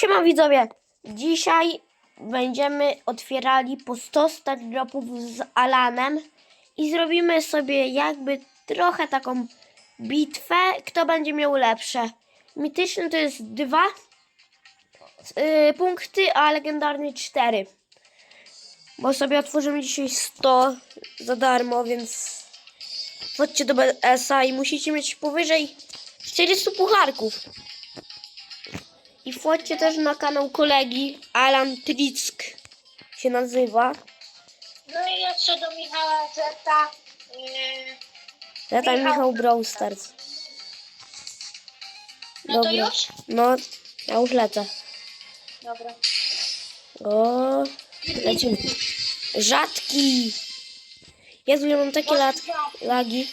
Siema widzowie, dzisiaj będziemy otwierali po 100 start dropów z Alanem i zrobimy sobie jakby trochę taką bitwę, kto będzie miał lepsze. Mityczny to jest 2 yy, punkty, a legendarny 4. Bo sobie otworzymy dzisiaj 100 za darmo, więc wchodźcie do BS-a i musicie mieć powyżej 400 pucharków. I wchodźcie też na kanał kolegi Alan Trick się nazywa. No i jeszcze do Michała Zeta. Yy, tam Michał. Michał Brawl Stars. no to już? No, ja już lecę. Dobra. O, lecimy. Rzadki. Jezu, ja mam takie lat, lagi.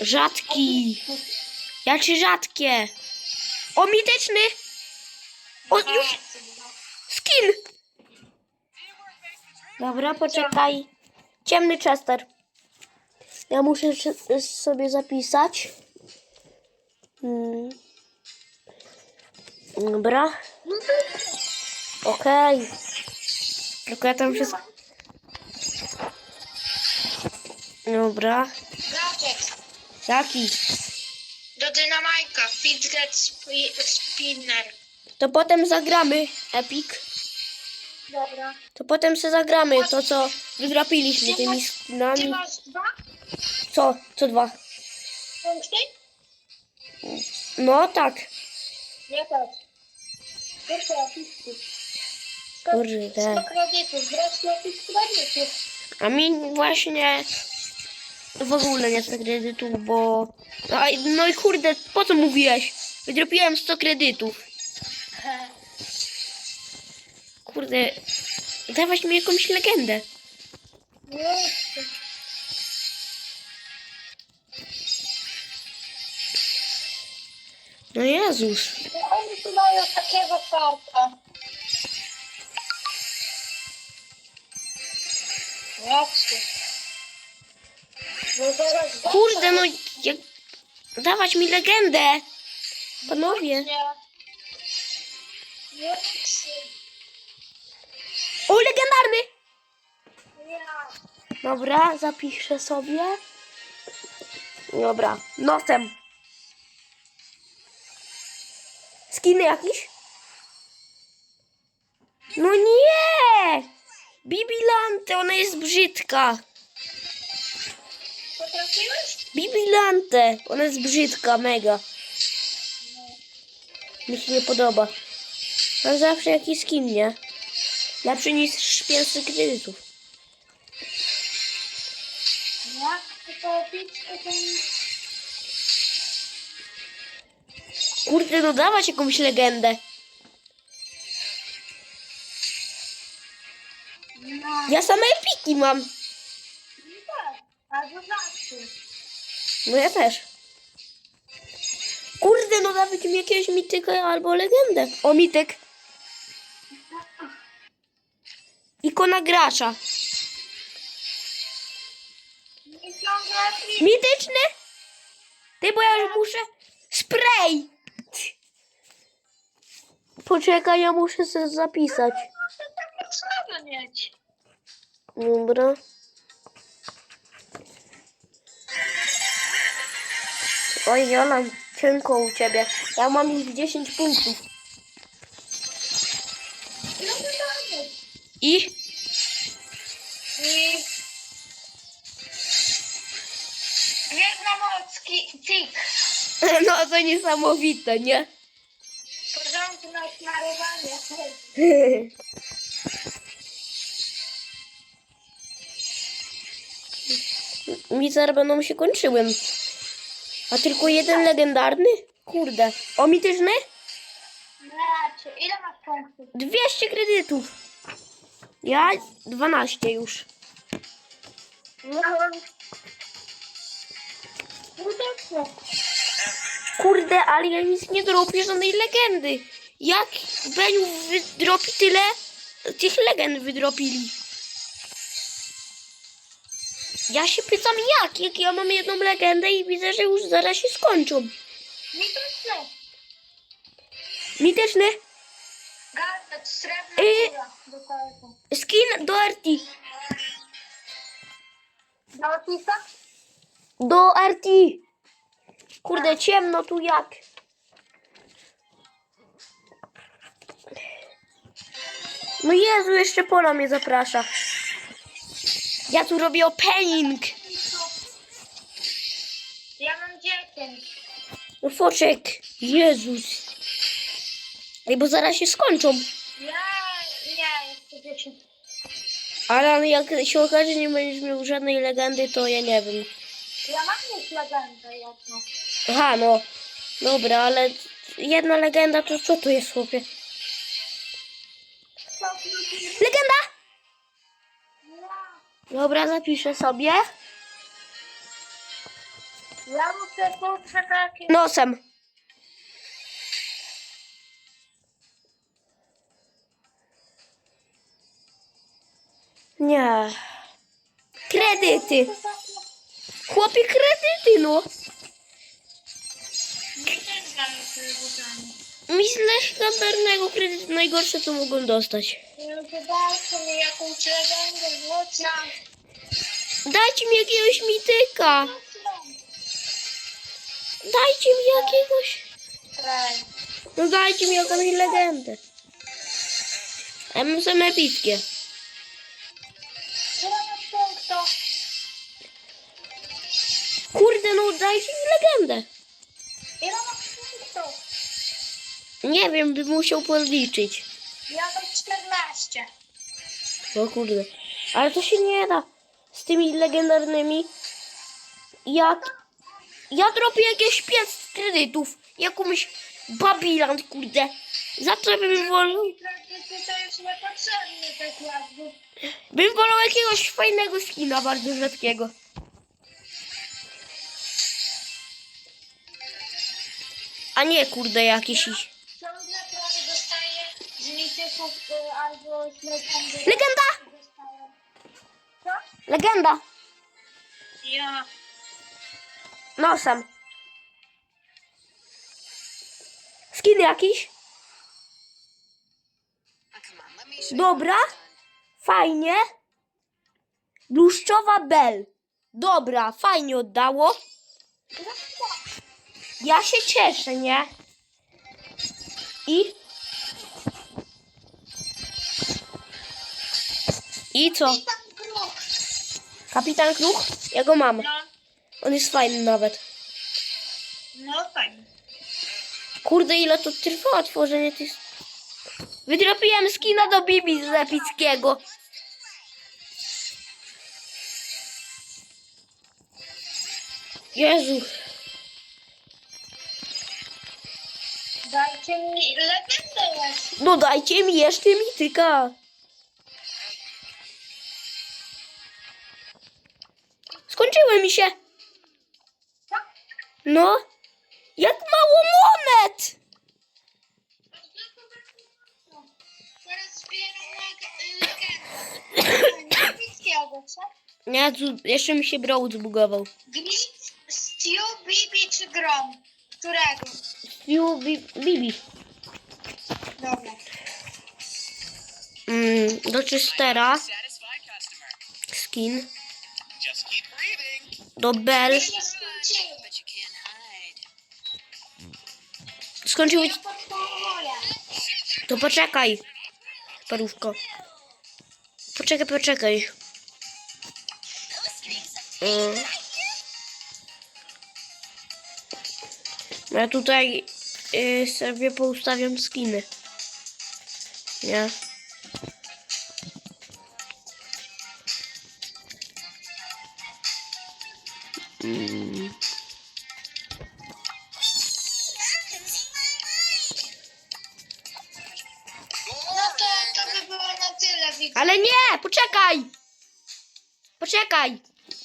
Rzadki. Jakie rzadkie. O, mityczny. O, już skin. Dobra, poczekaj. Ciemny Chester. Ja muszę sobie zapisać. Hmm. Dobra. Okej. Tylko ja tam wszystko... Dobra. Jaki? Do dynamajka. Fidget spi- spinner. To potem zagramy, Epic. Dobra. To potem się zagramy to, co wydrapiliśmy tymi Ty skinami. masz dwa Co? Co dwa? punkty? No tak. Ja też. Proszę. Kurde. 100 kredytów. Wreszcie jakieś kredytów. A mi właśnie w ogóle nie chcę kredytów, bo... Aj, No i kurde, po co mówiłeś? Wydropiłem 100 kredytów. Kurde, dawać mi jakąś legendę. No Jezus. Oni tu mają takiego farta. Zobaczcie. Kurde, no jak... Dawać mi legendę. Panowie. O, legendarny! Dobra, zapiszę sobie. Dobra, nosem. Skiny jakiś? No nie! Bibilante, ona jest brzydka. Potrafiłeś? Bibilante, ona jest brzydka, mega. Mi się nie podoba. Mam zawsze jakiś skin, nie? Lepszy niż 500 kredytów. Jak to to ten... Kurde, no dawać jakąś legendę. Ja same epiki mam. Tak. Albo zawsze. No ja też. Kurde, no dawajcie mi jakiegoś mityka albo legendę. O, mityk. Ikona gracza. Mityczny? Ty, bo ja już muszę... Spray! Poczekaj, ja muszę sobie zapisać. Muszę takie same mieć. Dobra. Oj, mam cienko u ciebie. Ja mam już 10 punktów. I? I... Jedna mocki tik. No to niesamowite, nie? Porządne smarowanie. Mi zaraz będą się kończyły. A tylko jeden legendarny? Kurde. O, mityczny? Znaczy, ile masz punktów? 200 kredytów. Ja 12 już. No. Udaczne. Kurde, ale ja nic nie dropię żadnej legendy. Jak Beniu wydropi tyle, tych legend wydropili. Ja się pytam jak, jak ja mam jedną legendę i widzę, że już zaraz się skończą. Mi to chce. Mityczny. Garnet, srebrna Y- kolku. Skin do RT. Do Otisa? Do RT. Kurde, ciemno tu jak. No Jezu, jeszcze Pola mnie zaprasza. Ja tu robię opening. Ja mam 10. No foczek. Jezus. Ej, bo zaraz się skończą. Ja nie, jeszcze 10. Ale jak się okaże, że nie będziesz miał żadnej legendy, to ja nie wiem. Ja mam już legendę jedną. Aha, no. Dobra, ale jedna legenda to co to jest, chłopie? Legenda! Dobra, zapiszę sobie. ja muszę poczekać. Nosem. Nie. Kredyty. Chłopie, kredyty, no. Nie też mam kredytami. Myślę, standardnego kredytu najgorsze, co mogą dostać. Jakąś. Dajcie mi jakiegoś mityka. Dajcie mi jakiegoś... No dajcie mi jakąś legendę. Ja mam same epickie. Kurde, no dajcie mi legendę. Nie wiem, bym musiał podliczyć. Ja mam 14. O kurde. Ale to się nie da z tymi legendarnymi. Jak ja dropię jakieś 5 kredytów, jakąś Babiland, kurde. Za co bym wolał? Bym wolał jakiegoś fajnego skina, bardzo rzadkiego. A nie, kurde, jakiś... Y, albo z legendy. Legenda! Co? Legenda! Ja. Nosem. Skin jakiś? Dobra. Fajnie. Bluszczowa bel. Dobra, fajnie oddało. Ja się cieszę, nie? I? I co? Tam kruk. Kapitan Kruch? Ja go mam. No, On jest fajny nawet. no fajnie. Kurde, ile to trwa tworzenie tych... Wydropiłem skina do Bibi z epickiego. Jezu. Dajcie mi jeszcze. No dajcie mi jeszcze mityka. Skończyły mi się. Co? No. Jak mało monet. Nie, tu jeszcze mi się broł zbugował. Glitch, Stew, Bibi czy Grom? Którego? Ju, Bi- Bibi. Dobra. Mm, do customer. Skin. Just keep. Do hide. Skończyły podpowolę. To poczekaj. Parówko. Poczekaj, poczekaj. Mm. Ja tutaj y, sobie poustawiam skiny. Nie?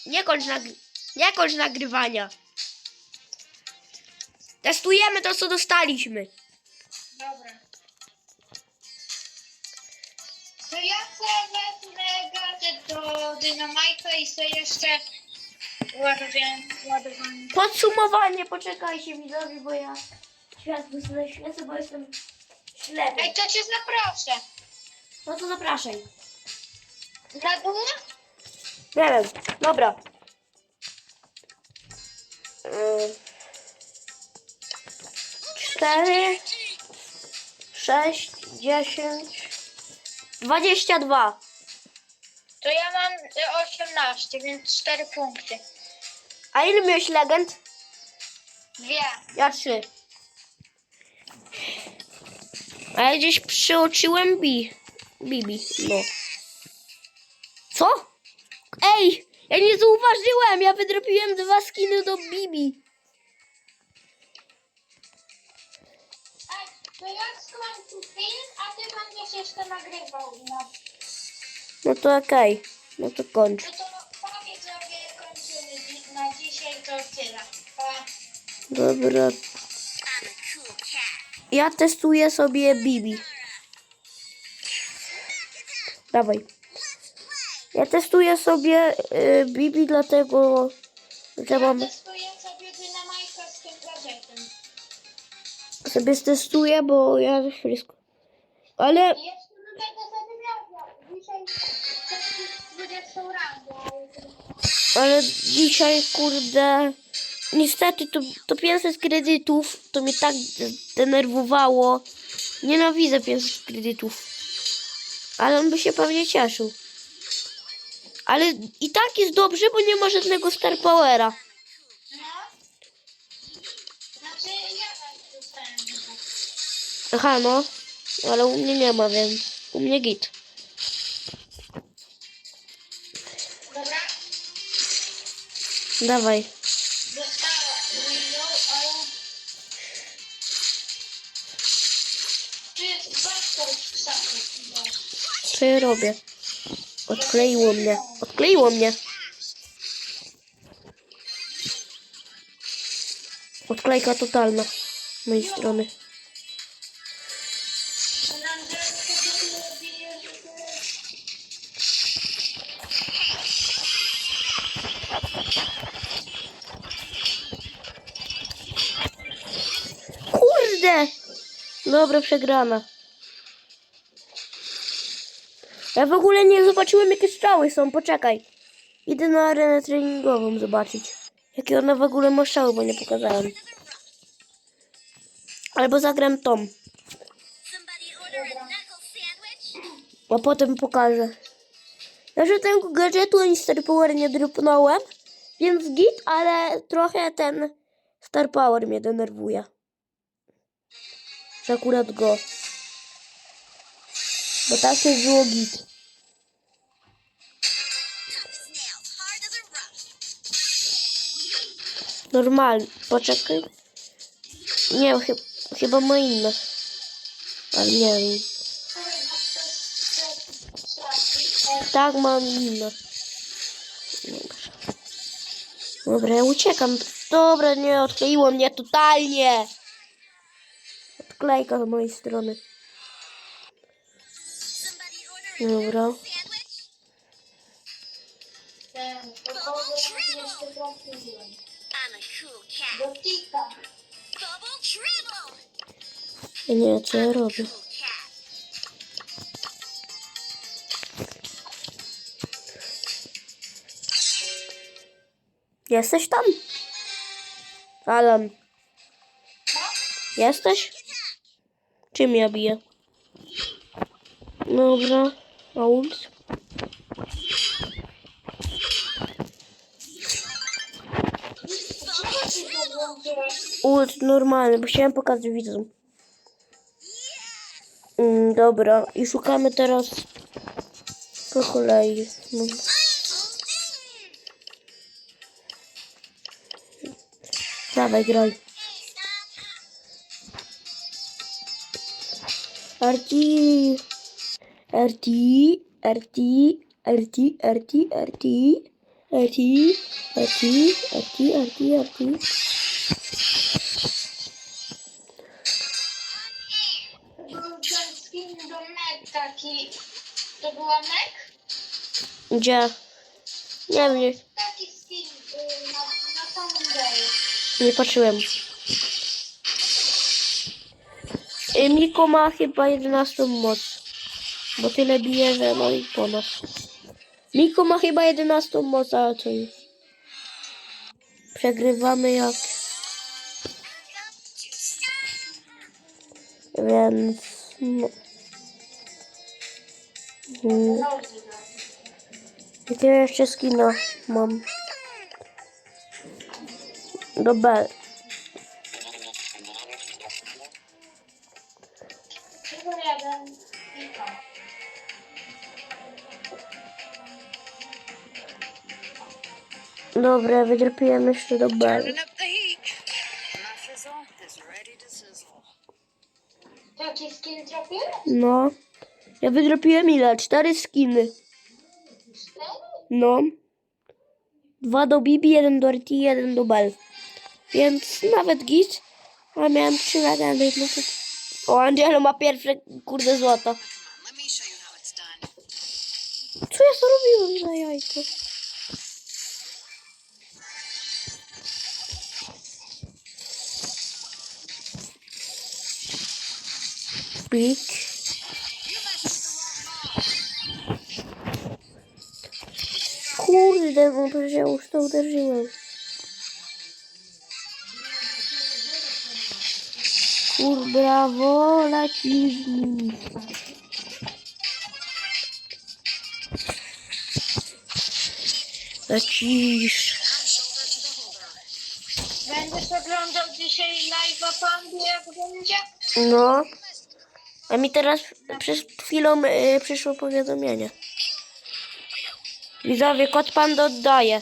Nie kończ, nagry- nie kończ nagrywania. Testujemy to, co dostaliśmy. Dobra. To ja sobie wezmę gadżet do dynamajka i sobie jeszcze ładowanie. ładowanie. Podsumowanie, poczekajcie widzowie, bo ja światło sobie świecę, bo jestem sklepie. Ej, to cię zaproszę. No to zapraszaj. Na dół? Nie wiem, dobra. Yy, Cztery, sześć, dziesięć, dwadzieścia dwa. To ja mam y, 18, więc 4 punkty. A ile miałeś legend? Dwie. Ja trzy. A ja gdzieś przeoczyłem Bi. Bibi, no. Co? Ej! Ja nie zauważyłem! Ja wydropiłem dwa skiny do Bibi. Ej, to ja skończę film, a ty będziesz jeszcze nagrywał. No, No to okej. No to kończ. no to powiedz, że kończymy dzi- na dzisiaj, to tyle. Pa. Dobra. Ja testuję sobie Bibi. Dawaj. Ja testuję sobie y, Bibi, dlatego że Ja mam testuję sobie dynamajka z tym gadżetem. sobie testuję, bo ja wszystko. Ale I jeszcze będę sobie miał. Dzisiaj chcę 20 rangę. Ale dzisiaj, kurde, niestety to, to 500 kredytów, to mnie tak denerwowało. Nienawidzę 500 kredytów. Ale on by się pewnie cieszył. Ale i tak jest dobrze, bo nie ma żadnego Star Powera. Aha, no. Ale u mnie nie ma, więc u mnie git. Dobra. Dawaj. Co ja robię? Odkleiło mnie. Odkleiło mnie. Odklejka totalna z mojej strony. Kurde! Dobra, przegrana. Ja w ogóle nie zobaczyłem, jakie strzały są. Poczekaj. Idę na arenę treningową zobaczyć. Jakie ona w ogóle ma strzały, bo nie pokazałem. Albo zagram order a potem pokażę. Ja że tego gadżetu Star Power nie dropnąłem, więc git, ale trochę ten Star Power mnie denerwuje. Że akurat go. Bo tak to było git. Normalnie. Poczekaj. Nie, chy chyba ma inne. Ale nie wiem. Tak, mam inne. Dobra. Dobra, ja uciekam. Dobra, nie, odkleiło mnie totalnie. Odklejka z mojej strony. Dribble! Ja nie wiem, co ja robię. Jesteś tam? Alan. Jesteś? Czym ja biję? Dobra. Włączyłeś? Ult normalny, bo chciałem pokazać widzom. Mm, dobra, i szukamy teraz po kolei. Dawaj, graj. RT, RT, RT, RT, RT, RT, RT, RT, RT, RT, RT. Do Meg taki. To była? Gdzie? Nie wiem, Taki skin y, na, na samym day. nie patrzyłem. Y, Miko ma chyba 11 moc. Bo tyle bije, że no i ponad. Miko ma chyba 11 moc, ale to już. Przegrywamy jak. Więc. No. Mm. I tyle jeszcze skina mam. Dobra. Dobra, wydropiłem jeszcze do B. Skin trafiłeś? No. Ja wydropiłem ile? Cztery skiny. No. Dwa do Bibi, jeden do RT, jeden do Bell. Więc nawet git. A miałem trzy legendy. No to... O, Angelo ma pierwsze kurde złoto. Co ja zrobiłem za jajko? Pik. Kurde, no to się już to uderzyłem. Kur, brawo, mi. Lecisz. Będziesz oglądał dzisiaj live'a Pandy, jak będzie? No. A mi teraz przed chwilą y, przyszło powiadomienie. Widzowie, kot pan oddaje.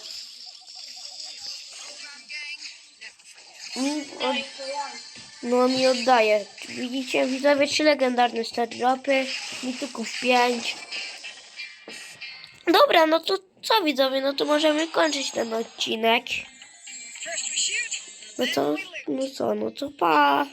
Mi od... No mi oddaje. Widzicie, widzowie, trzy legendarne stardropy, mituków pięć. Dobra, no to co widzowie, no to możemy kończyć ten odcinek. No to, no co, no to pa.